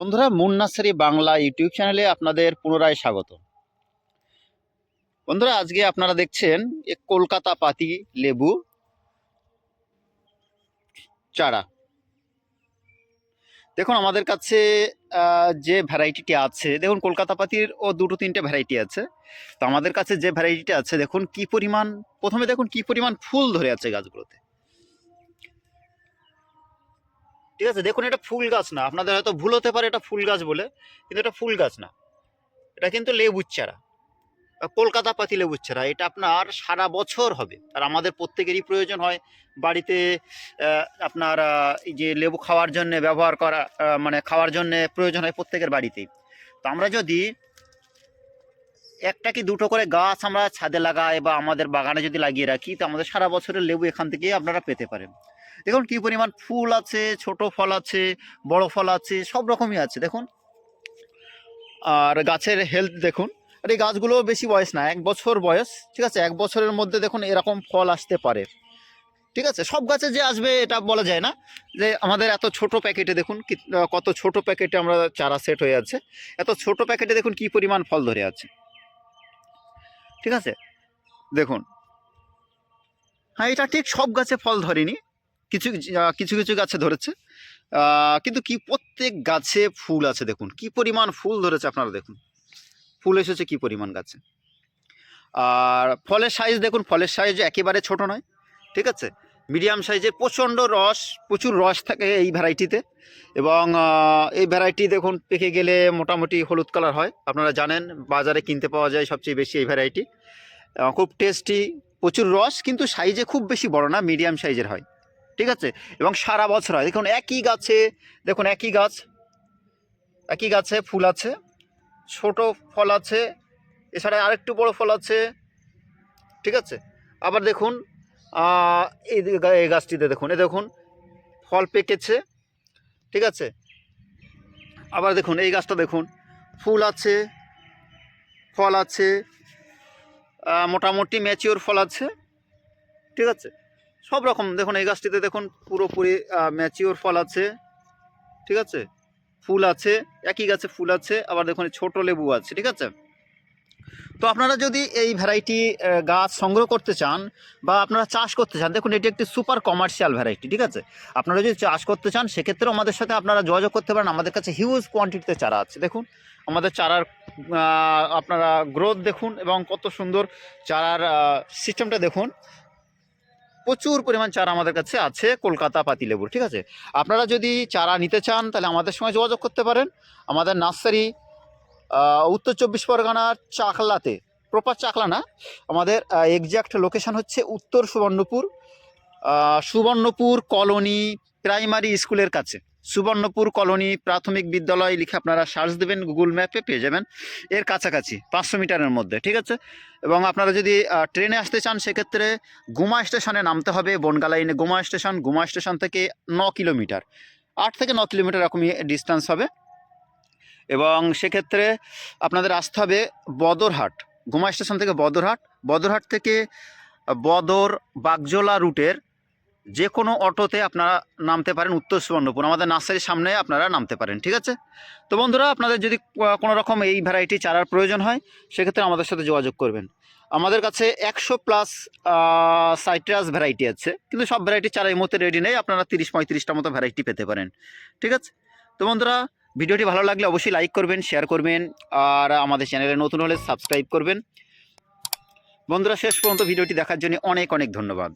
বন্ধুরা moon nursery Bangla YouTube চ্যানেলে আপনাদের পুনরায় স্বাগত। বন্ধুরা, আজকে আপনারা দেখছেন এ কলকাতা পাতি লেবু চারা। দেখুন, আমাদের কাছে যে ভ্যারাইটিটি আছে, দেখুন, কলকাতা পাতির ও দুটো তিনটে ভ্যারাইটি আছে। তো আমাদের কাছে যে ভ্যারাইটিটা আছে, দেখুন, কি পরিমাণ, প্রথমে দেখুন, কি পরিমাণ ফুল ধরে আছে গাছগুলোতে। ঠিক আছে? দেখুন, এটা ফুল গাছ না। আপনাদের হয়তো ভুল হতে পারে, এটা ফুল গাছ বলে, কিন্তু এটা ফুল গাছ না। এটা কিন্তু লেবুর চারা। কলকাতা পাতি লেবুর চারা। এটা আপনার সারা বছর হবে। আর আমাদের প্রত্যেকেরই প্রয়োজন হয় বাড়িতে আপনার এই যে লেবু খাওয়ার জন্য ব্যবহার করা মানে খাওয়ার জন্য প্রয়োজন হয় প্রত্যেকের বাড়িতেই। তো আমরা যদি একটা কি দুটো করে গাছ আমরা ছাদে লাগাই বা আমাদের বাগানে যদি লাগিয়ে রাখি, তো আমাদের সারা বছরের লেবু এখান থেকে আপনারা পেতে পারেন। দেখুন কি পরিমাণ ফুল আছে, ছোট ফল আছে, বড় ফল আছে, সব রকমই আছে, দেখুন। আর গাছের হেলথ দেখুন, আর এই গাছগুলো বেশি বয়স না, এক বছর বয়স, ঠিক আছে? এক বছরের মধ্যে দেখুন এরকম ফল আসতে পারে, ঠিক আছে? সব গাছে যে আসবে এটা বলা যায় না, যে আমাদের এত ছোট প্যাকেটে দেখুন কত ছোট প্যাকেটে আমরা চারা সেট হয়ে আছে, এত ছোট প্যাকেটে দেখুন কি পরিমাণ ফল ধরে আছে, ঠিক আছে? দেখুন। হ্যাঁ এটা ঠিক সব গাছে ফল ধরেনি কিছু কিছু কিছু গাছে ধরেছে। কিন্তু কি প্রত্যেক গাছে ফুল আছে দেখুন। কি পরিমাণ ফুল ধরেছে আপনারা দেখুন। ফুল এসেছে কি পরিমাণ গাছে। আর ফলের সাইজ দেখুন, ফলের সাইজ একেবারে ছোট নয়, ঠিক আছে? মিডিয়াম সাইজের প্রচণ্ড রস, প্রচুর রস থাকে এই ভ্যারাইটিতে এবং এই ভ্যারাইটি দেখুন, পেকে গেলে মোটামুটি হলুদ কালার হয়। আপনারা জানেন, বাজারে কিনতে পাওয়া যায় সবচেয়ে বেশি এই ভ্যারাইটি খুব টেস্টি প্রচুর রস, কিন্তু সাইজে খুব বেশি বড় না মিডিয়াম সাইজের হয়। ঠিক আছে? এবং সারা বছর হয়। দেখুন, একই গাছে, দেখুন, একই গাছ, একই গাছে ফুল আছে, ছোট ফল আছে, এছাড়া আরেকটু বড় ফল আছে, ঠিক আছে? আবার দেখুন এই এই গাছটিতে দেখুন এ দেখুন, ফল পেকেছে, ঠিক আছে? আবার দেখুন, এই গাছটা দেখুন, ফুল আছে, ফল আছে মোটামুটি ম্যাচিওর ফল আছে, ঠিক আছে? সব রকম। দেখুন, এই গাছটিতে দেখুন, পুরোপুরি ম্যাচিওর ফল আছে। ঠিক আছে? ফুল আছে, একই গাছে ফুল আছে, আবার দেখুন ছোট লেবু আছে, ঠিক আছে? তো আপনারা যদি এই ভ্যারাইটি গাছ সংগ্রহ করতে চান বা আপনারা চাষ করতে চান, দেখুন, এটি একটি সুপার কমার্শিয়াল ভ্যারাইটি ঠিক আছে? আপনারা যদি চাষ করতে চান, সেক্ষেত্রেও আমাদের সাথে আপনারা যোগাযোগ করতে পারেন। আমাদের কাছে হিউজ কোয়ান্টিটিতে চারা আছে। দেখুন, আমাদের চারার আপনারা গ্রোথ দেখুন এবং কত সুন্দর চারার সিস্টেমটা দেখুন। প্রচুর পরিমাণ চারা আমাদের কাছে আছে, কলকাতা পাতিলেবুর, ঠিক আছে? আপনারা যদি চারা নিতে চান, তাহলে আমাদের সঙ্গে যোগাযোগ করতে পারেন। আমাদের নার্সারি উত্তর চব্বিশ পরগনার চাকলাতে প্রপার চাকলা না, আমাদের এক্স্যাক্ট লোকেশান হচ্ছে উত্তর সুবর্ণপুর সুবর্ণপুর কলোনি প্রাইমারি স্কুলের কাছে। সুবর্ণপুর কলোনি প্রাথমিক বিদ্যালয় লিখে আপনারা সার্চ দেবেন গুগল ম্যাপে পেয়ে যাবেন। এর কাছাকাছি, পাঁচশো মিটারের মধ্যে, ঠিক আছে? এবং আপনারা যদি ট্রেনে আসতে চান, সেক্ষেত্রে গুমা স্টেশনে নামতে হবে বনগা লাইনে গুমা স্টেশন গুমা স্টেশন থেকে ন কিলোমিটার। আট থেকে ন কিলোমিটার এরকমই ডিস্টেন্স হবে। এবং সেক্ষেত্রে আপনাদের আসতে হবে বদরহাট, গুমা স্টেশন থেকে বদরহাট। বদরহাট থেকে বদর বাগজোলা রুটের যে কোনো অটোতে আপনারা নামতে পারেন উত্তর সুবর্ণপুর। আমাদের নার্সারির সামনে আপনারা নামতে পারেন, ঠিক আছে? তো বন্ধুরা, আপনাদের যদি কোনো রকম এই ভ্যারাইটি চারার প্রয়োজন হয়, সেক্ষেত্রে আমাদের সাথে যোগাযোগ করবেন। আমাদের কাছে একশো প্লাস সাইট্রাস ভ্যারাইটি আছে, কিন্তু সব ভ্যারাইটি চারা এই মুহূর্তে রেডি নেই, আপনারা তিরিশ পঁয়ত্রিশটা মতো ভ্যারাইটি পেতে পারেন, ঠিক আছে? তো বন্ধুরা, ভিডিওটি ভালো লাগলে অবশ্যই লাইক করবেন শেয়ার করবেন, আর আমাদের চ্যানেলে নতুন হলে সাবস্ক্রাইব করবেন। বন্ধুরা, শেষ পর্যন্ত ভিডিওটি দেখার জন্য অনেক অনেক ধন্যবাদ।